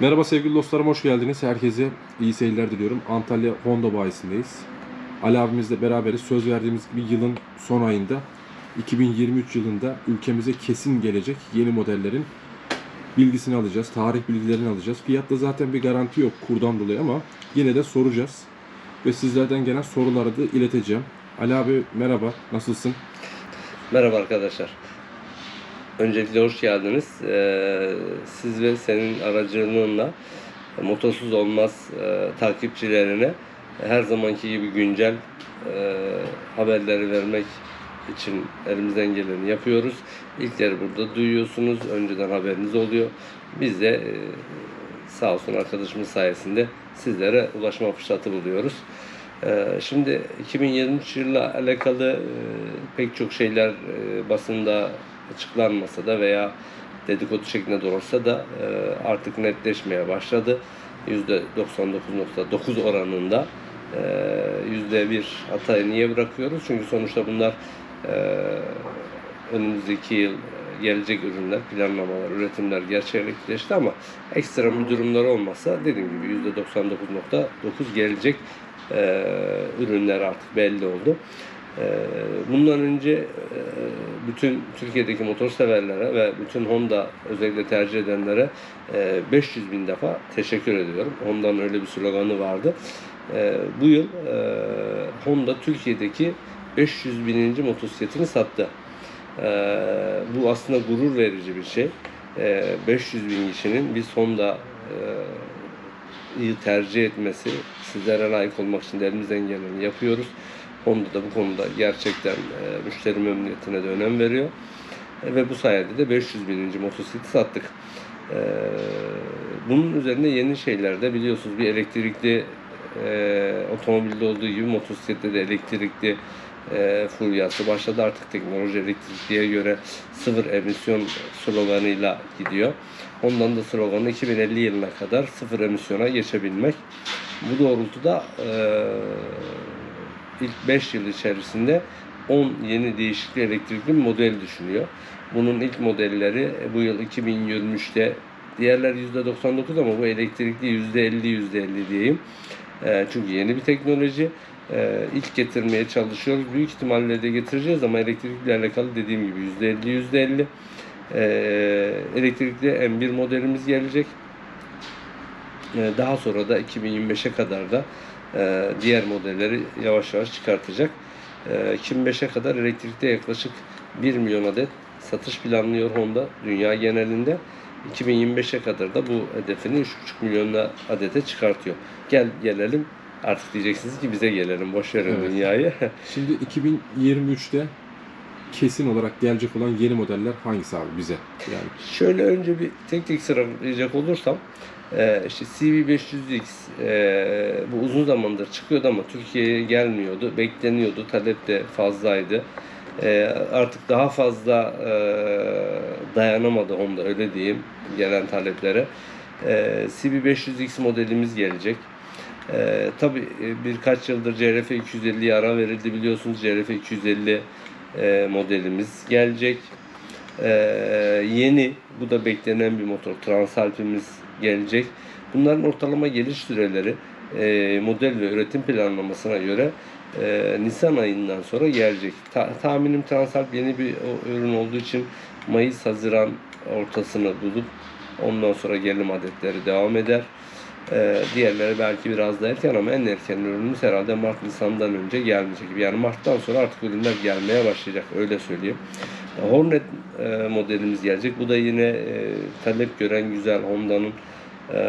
Merhaba sevgili dostlarım, hoş geldiniz. Herkese iyi seyirler diliyorum. Antalya Honda bayisindeyiz. Ali abimizle beraberiz. Söz verdiğimiz gibi yılın son ayında, 2023 yılında ülkemize kesin gelecek yeni modellerin bilgisini alacağız. Tarih bilgilerini alacağız. Fiyatta zaten bir garanti yok kurdan dolayı ama yine de soracağız. Ve sizlerden gelen soruları da ileteceğim. Ali abi merhaba, nasılsın? Merhaba arkadaşlar. Öncelikle hoş geldiniz. Ee, siz ve senin aracılığınla motorsuz olmaz e, takipçilerine her zamanki gibi güncel e, haberleri vermek için elimizden geleni yapıyoruz. İlkleri burada duyuyorsunuz. Önceden haberiniz oluyor. Biz de e, sağ olsun arkadaşımız sayesinde sizlere ulaşma fırsatı buluyoruz. Ee, Şimdi 2023 yılla alakalı e, pek çok şeyler e, basında açıklanmasa da veya dedikodu şeklinde de olsa da e, artık netleşmeye başladı. %99.9 oranında %1 hatayı niye bırakıyoruz? Çünkü sonuçta bunlar e, önümüzdeki yıl gelecek ürünler, planlamalar, üretimler gerçekleşti ama ekstra bir durumlar olmasa dediğim gibi %99.9 gelecek e, ürünler artık belli oldu. E, bundan önce e, bütün Türkiye'deki motor severlere ve bütün Honda özellikle tercih edenlere e, 500 bin defa teşekkür ediyorum. Honda'nın öyle bir sloganı vardı. E, bu yıl e, Honda Türkiye'deki 500 bininci motosikletini sattı. E, bu aslında gurur verici bir şey. E, 500 bin kişinin biz Honda e, tercih etmesi, sizlere layık olmak için de elimizden geleni yapıyoruz. Honda da bu konuda gerçekten e, müşteri memnuniyetine de önem veriyor. E, ve bu sayede de 500 bininci motosikleti sattık. E, bunun üzerine yeni şeyler de biliyorsunuz bir elektrikli e, otomobilde olduğu gibi motosiklette de elektrikli e, furyası başladı. Artık teknoloji elektrikliye göre sıfır emisyon sloganıyla gidiyor. Ondan da sloganı 2050 yılına kadar sıfır emisyona geçebilmek. Bu doğrultuda e, ilk 5 yıl içerisinde 10 yeni değişikli elektrikli model düşünüyor. Bunun ilk modelleri e, bu yıl 2023'te diğerler %99 ama bu elektrikli %50 %50 diyeyim. E, çünkü yeni bir teknoloji. E, ilk getirmeye çalışıyoruz. Büyük ihtimalle de getireceğiz ama elektrikle alakalı dediğim gibi %50 %50. E, elektrikli M1 modelimiz gelecek. Daha sonra da 2025'e kadar da e, diğer modelleri yavaş yavaş çıkartacak. E, 2005'e kadar elektrikte yaklaşık 1 milyon adet satış planlıyor Honda dünya genelinde. 2025'e kadar da bu hedefini 3,5 milyon adete çıkartıyor. Gel gelelim artık diyeceksiniz ki bize gelelim boş verin Evet. dünyayı. Şimdi 2023'te kesin olarak gelecek olan yeni modeller hangisi abi bize? Yani Şöyle önce bir tek tek sıralayacak olursam e, işte CV500X e, bu uzun zamandır çıkıyordu ama Türkiye'ye gelmiyordu. Bekleniyordu. Talep de fazlaydı. E, artık daha fazla e, dayanamadı Honda öyle diyeyim gelen taleplere. E, CV500X modelimiz gelecek. E, tabii birkaç yıldır CRF 250'ye ara verildi biliyorsunuz. CRF 250 e, modelimiz gelecek. Ee, yeni, bu da beklenen bir motor. Transalp'imiz gelecek. Bunların ortalama geliş süreleri e, model ve üretim planlamasına göre e, Nisan ayından sonra gelecek. Ta- tahminim Transalp yeni bir ürün olduğu için Mayıs-Haziran ortasını bulup ondan sonra gelinim adetleri devam eder. Ee, diğerleri belki biraz da erken ama en erken ürünümüz herhalde Mart Nisan'dan önce gelmeyecek. Yani Mart'tan sonra artık ürünler gelmeye başlayacak öyle söyleyeyim. Hornet e, modelimiz gelecek. Bu da yine e, talep gören güzel Honda'nın e,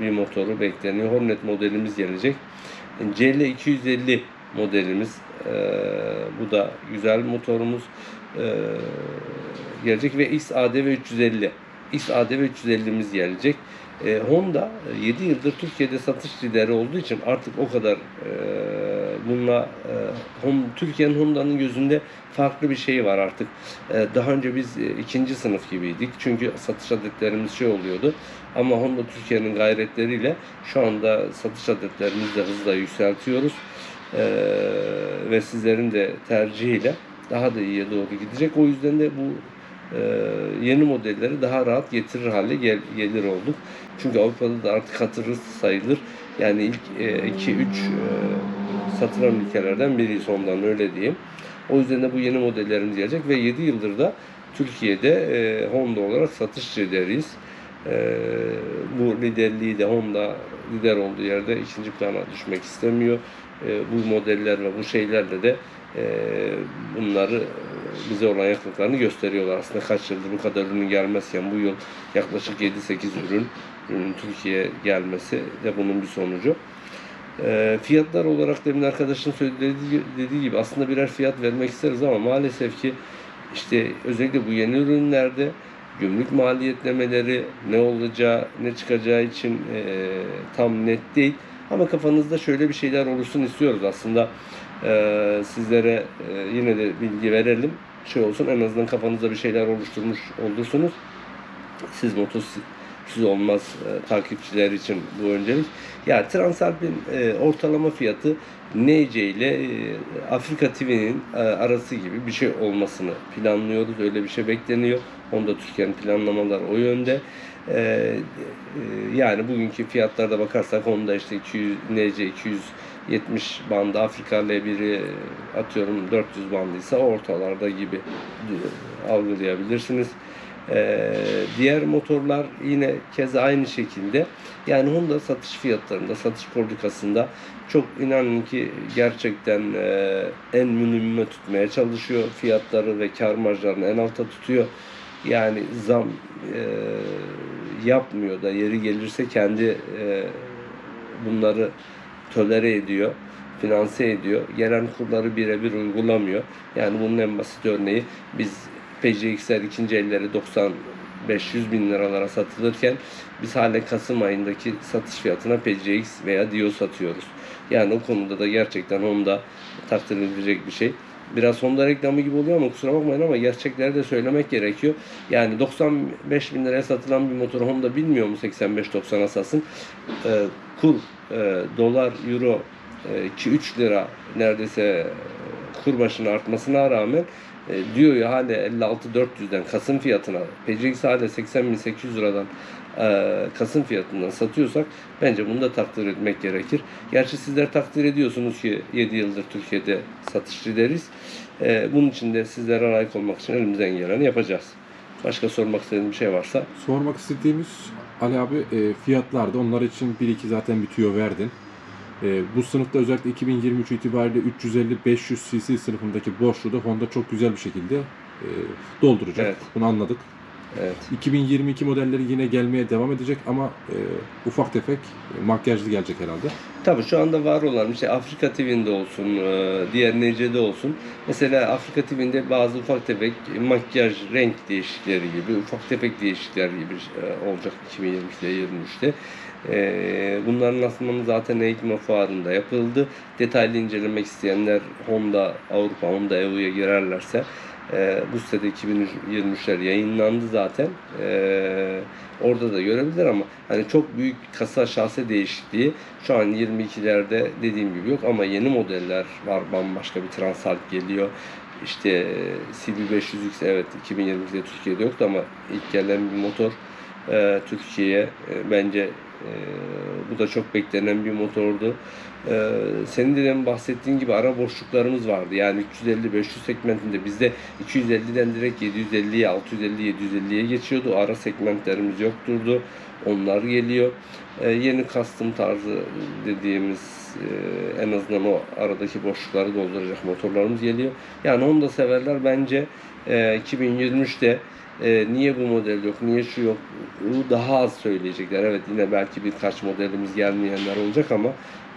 bir motoru bekleniyor. Hornet modelimiz gelecek. CL250 modelimiz e, bu da güzel motorumuz e, gelecek ve XADV 350 XADV 350'miz gelecek. E, Honda 7 yıldır Türkiye'de satış lideri olduğu için artık o kadar e, bununla e, Türkiye'nin Honda'nın gözünde farklı bir şey var artık. E, daha önce biz e, ikinci sınıf gibiydik. Çünkü satış adetlerimiz şey oluyordu. Ama Honda Türkiye'nin gayretleriyle şu anda satış adetlerimizi de hızla yükseltiyoruz. E, ve sizlerin de tercihiyle daha da iyiye doğru gidecek. O yüzden de bu e, yeni modelleri daha rahat getirir hale gel- gelir olduk. Çünkü Avrupa'da da artık hatırı sayılır. Yani ilk 2-3 satılan ülkelerden biriyiz ondan öyle diyeyim. O yüzden de bu yeni modellerimiz gelecek ve 7 yıldır da Türkiye'de e, Honda olarak satış lideriyiz. E, bu liderliği de Honda lider olduğu yerde ikinci plana düşmek istemiyor. E, bu modeller ve bu şeylerle de e, bunları e, bize olan yakınlıklarını gösteriyorlar. Aslında kaç yıldır bu kadar ürünün gelmezken bu yıl yaklaşık 7-8 ürün ürünün Türkiye'ye gelmesi de bunun bir sonucu. E, fiyatlar olarak demin arkadaşın söylediği dediği gibi aslında birer fiyat vermek isteriz ama maalesef ki işte özellikle bu yeni ürünlerde gümrük maliyetlemeleri ne olacağı ne çıkacağı için e, tam net değil. Ama kafanızda şöyle bir şeyler oluşsun istiyoruz aslında e, sizlere e, yine de bilgi verelim. Şey olsun en azından kafanızda bir şeyler oluşturmuş olursunuz. Siz motosiz olmaz e, takipçiler için bu öncelik. Ya Transalp'in e, ortalama fiyatı NC ile e, Afrika TV'nin e, arası gibi bir şey olmasını planlıyoruz. Öyle bir şey bekleniyor. Honda Türkiye'nin planlamaları o yönde. E, e, yani bugünkü fiyatlarda bakarsak Honda işte 200 NC 270 bandı Afrika L1'i atıyorum 400 bandıysa ortalarda gibi algılayabilirsiniz. Ee, diğer motorlar yine keza aynı şekilde. Yani Honda satış fiyatlarında, satış politikasında çok inanın ki gerçekten e, en minimuma tutmaya çalışıyor. Fiyatları ve kar marjlarını en alta tutuyor. Yani zam e, yapmıyor da yeri gelirse kendi e, bunları tolere ediyor, finanse ediyor. Gelen kurları birebir uygulamıyor. Yani bunun en basit örneği biz PCX'ler ikinci elleri 90 500 bin liralara satılırken biz hala Kasım ayındaki satış fiyatına PCX veya Dio satıyoruz. Yani o konuda da gerçekten Honda takdir edilecek bir şey. Biraz Honda reklamı gibi oluyor ama kusura bakmayın ama gerçekleri de söylemek gerekiyor. Yani 95 bin liraya satılan bir motor Honda bilmiyor mu 85-90'a satsın? Ee, kur, e, dolar, euro e, 2-3 lira neredeyse e, kur başına artmasına rağmen e, diyor ya hala 56-400'den Kasım fiyatına PCX hala 80.800 liradan e, Kasım fiyatından satıyorsak bence bunu da takdir etmek gerekir. Gerçi sizler takdir ediyorsunuz ki 7 yıldır Türkiye'de satış lideriz. E, bunun için de sizlere layık olmak için elimizden geleni yapacağız. Başka sormak istediğim bir şey varsa Sormak istediğimiz Ali abi e, fiyatlarda onlar için 1-2 zaten bir tüyo verdin. E, bu sınıfta özellikle 2023 itibariyle 350-500 cc sınıfındaki boşluğu da Honda çok güzel bir şekilde e, dolduracak. Evet. Bunu anladık. Evet. 2022 modelleri yine gelmeye devam edecek ama e, ufak tefek makyajlı gelecek herhalde. Tabii şu anda var olan işte Afrika TV'nde olsun, e, diğer NC'de olsun. Mesela Afrika TV'nde bazı ufak tefek makyaj, renk değişiklikleri gibi, ufak tefek değişiklikler gibi e, olacak 2022'de, 23'te. E, Bunların lansmanı zaten EICMA fuarında yapıldı. Detaylı incelemek isteyenler Honda Avrupa, Honda EU'ya girerlerse e, bu sitede 2023'ler yayınlandı zaten. E, orada da görebilir ama hani çok büyük kasa şase değişikliği şu an 22'lerde dediğim gibi yok ama yeni modeller var. Bambaşka bir Transalp geliyor. İşte e, CB500X evet 2022'de Türkiye'de yoktu ama ilk gelen bir motor e, Türkiye'ye e, bence e, bu da çok beklenen bir motordu. E, senin de demin bahsettiğin gibi ara boşluklarımız vardı. Yani 350-500 segmentinde bizde 250'den direkt 750'ye, 650 750'ye geçiyordu. Ara segmentlerimiz yokturdu. Onlar geliyor. E, yeni custom tarzı dediğimiz e, en azından o aradaki boşlukları dolduracak motorlarımız geliyor. Yani Honda severler bence e, 2023'te e, niye bu model yok, niye şu yok, daha az söyleyecekler. Evet yine belki birkaç modelimiz gelmeyenler olacak ama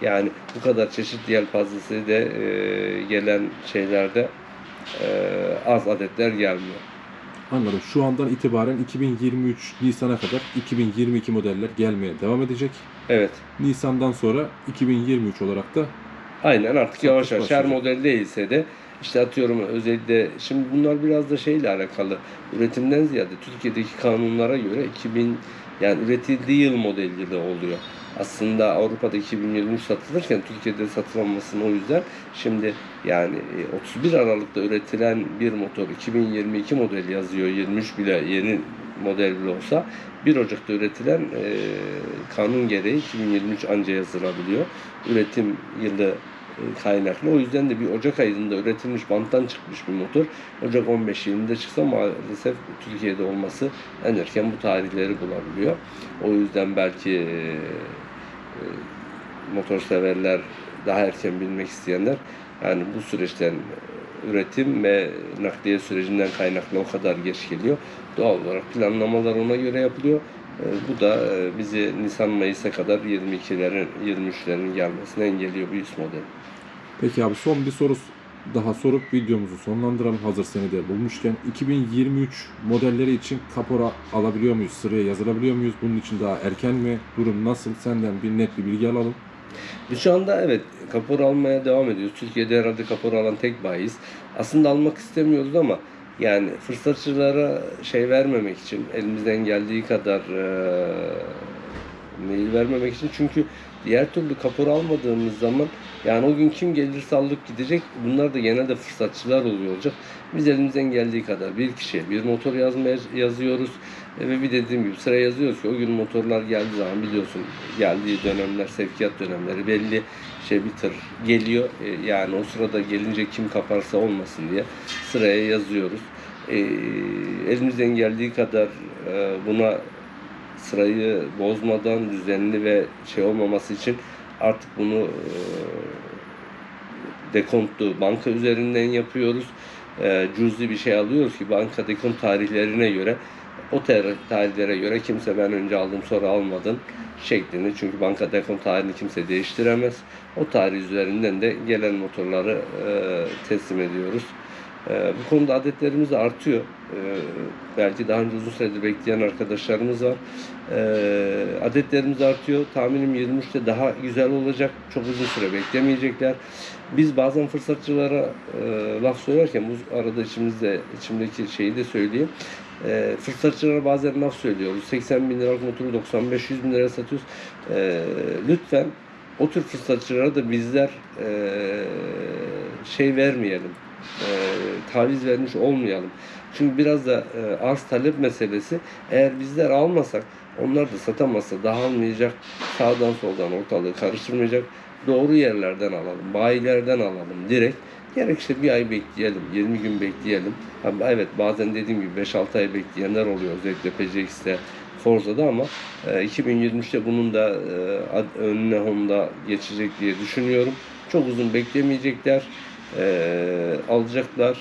yani bu kadar çeşitli yelpazesi de e, gelen şeylerde e, az adetler gelmiyor. Anladım. Şu andan itibaren 2023 Nisan'a kadar 2022 modeller gelmeye devam edecek. Evet. Nisan'dan sonra 2023 olarak da Aynen artık yavaş yavaş her model değilse de işte atıyorum özellikle şimdi bunlar biraz da şeyle alakalı üretimden ziyade Türkiye'deki kanunlara göre 2000 yani üretildiği yıl model yılı oluyor. aslında Avrupa'da 2023 satılırken Türkiye'de satılmamasının o yüzden şimdi yani e, 31 Aralık'ta üretilen bir motor 2022 model yazıyor 23 bile yeni model bile olsa 1 Ocak'ta üretilen e, kanun gereği 2023 anca yazılabiliyor. Üretim yılı e, kaynaklı. O yüzden de bir Ocak ayında üretilmiş banttan çıkmış bir motor Ocak 15-20'de çıksa maalesef Türkiye'de olması en erken bu tarihleri bulabiliyor. O yüzden belki e, e, motor severler daha erken bilmek isteyenler yani bu süreçten üretim ve nakliye sürecinden kaynaklı o kadar geç geliyor. Doğal olarak planlamalar ona göre yapılıyor. E, Bu da e, bizi Nisan-Mayıs'a kadar 22'lerin, 23'lerin gelmesine engelliyor bu üst model. Peki abi son bir soru daha sorup videomuzu sonlandıralım hazır seni de bulmuşken. 2023 modelleri için kapora alabiliyor muyuz? Sıraya yazılabiliyor muyuz? Bunun için daha erken mi? Durum nasıl? Senden bir net bir bilgi alalım. Biz şu anda evet kapora almaya devam ediyoruz. Türkiye'de herhalde kapora alan tek bayiz. Aslında almak istemiyoruz ama yani fırsatçılara şey vermemek için elimizden geldiği kadar eee mail vermemek için. Çünkü diğer türlü kapora almadığımız zaman yani o gün kim gelirse alıp gidecek bunlar da genelde fırsatçılar oluyor olacak. Biz elimizden geldiği kadar bir kişiye bir motor yazmaya yazıyoruz. E, ve bir dediğim gibi sıra yazıyoruz ki o gün motorlar geldiği zaman biliyorsun geldiği dönemler sevkiyat dönemleri belli şey bir tır geliyor E, yani o sırada gelince kim kaparsa olmasın diye sıraya yazıyoruz. E, elimizden geldiği kadar e, buna sırayı bozmadan düzenli ve şey olmaması için artık bunu e, dekontlu banka üzerinden yapıyoruz. E, cüzi bir şey alıyoruz ki banka dekont tarihlerine göre o tar- tarihlere göre kimse ben önce aldım sonra almadın şeklinde çünkü banka dekont tarihini kimse değiştiremez. O tarih üzerinden de gelen motorları e, teslim ediyoruz. E, bu konuda adetlerimiz artıyor. E, belki daha önce uzun süredir bekleyen arkadaşlarımız var. E, adetlerimiz artıyor. Tahminim 23'te daha güzel olacak. Çok uzun süre beklemeyecekler. Biz bazen fırsatçılara e, laf söylerken bu arada içimizde içimdeki şeyi de söyleyeyim. E, fırsatçılara bazen laf söylüyoruz. 80 bin liralık motoru 95-100 bin liraya satıyoruz. E, lütfen o tür fırsatçılara da bizler e, şey vermeyelim. E, taviz vermiş olmayalım. Çünkü biraz da e, arz talep meselesi. Eğer bizler almasak onlar da satamazsa dağılmayacak. Sağdan soldan ortalığı karıştırmayacak. Doğru yerlerden alalım. Bayilerden alalım direkt. Gerekirse bir ay bekleyelim, 20 gün bekleyelim. Ha, evet bazen dediğim gibi 5-6 ay bekleyenler oluyor özellikle PCX'te, Forza'da ama e, 2023'te bunun da e, önüne Honda geçecek diye düşünüyorum. Çok uzun beklemeyecekler, e, alacaklar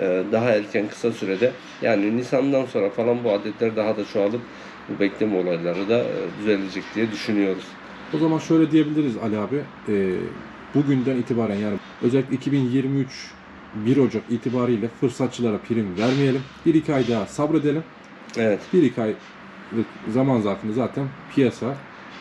e, daha erken kısa sürede. Yani Nisan'dan sonra falan bu adetler daha da çoğalıp bu bekleme olayları da e, düzelecek diye düşünüyoruz. O zaman şöyle diyebiliriz Ali abi. e, bugünden itibaren yani özellikle 2023 1 Ocak itibariyle fırsatçılara prim vermeyelim. 1-2 ay daha sabredelim. Evet. 1-2 aylık zaman zarfında zaten piyasa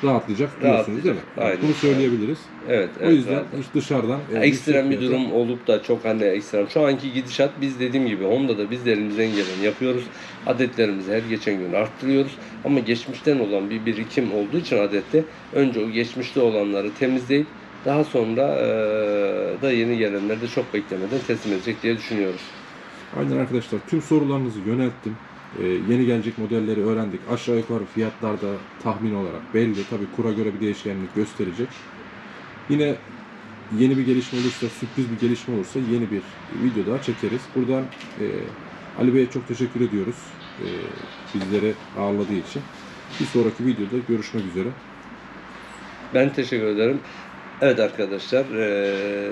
rahatlayacak diyorsunuz değil mi? Aynen. Bunu söyleyebiliriz. Evet. o evet, yüzden rahat. hiç dışarıdan e, ekstrem bir yüksek durum olup da çok hani ekstrem. Şu anki gidişat biz dediğim gibi Honda'da biz de elimizden geleni yapıyoruz. Adetlerimizi her geçen gün arttırıyoruz. Ama geçmişten olan bir birikim olduğu için adette önce o geçmişte olanları temizleyip daha sonra eee, da yeni gelenleri de çok beklemeden teslim edecek diye düşünüyoruz. Aynen arkadaşlar tüm sorularınızı yönelttim. Ee, yeni gelecek modelleri öğrendik. Aşağı yukarı fiyatlar da tahmin olarak belli. Tabi kura göre bir değişkenlik gösterecek. Yine yeni bir gelişme olursa, sürpriz bir gelişme olursa yeni bir video daha çekeriz. Buradan e, Ali Bey'e çok teşekkür ediyoruz. E, bizleri ağırladığı için. Bir sonraki videoda görüşmek üzere. Ben teşekkür ederim. Evet arkadaşlar, eee,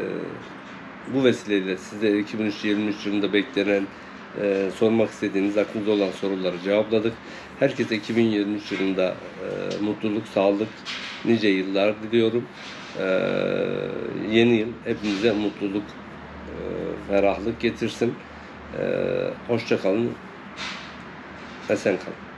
bu vesileyle size 2023 yılında beklenen, eee, sormak istediğiniz, aklınızda olan soruları cevapladık. Herkese 2023 yılında eee, mutluluk, sağlık, nice yıllar diliyorum. Eee, yeni yıl hepimize mutluluk, eee, ferahlık getirsin. Eee hoşça kalın, esen kalın.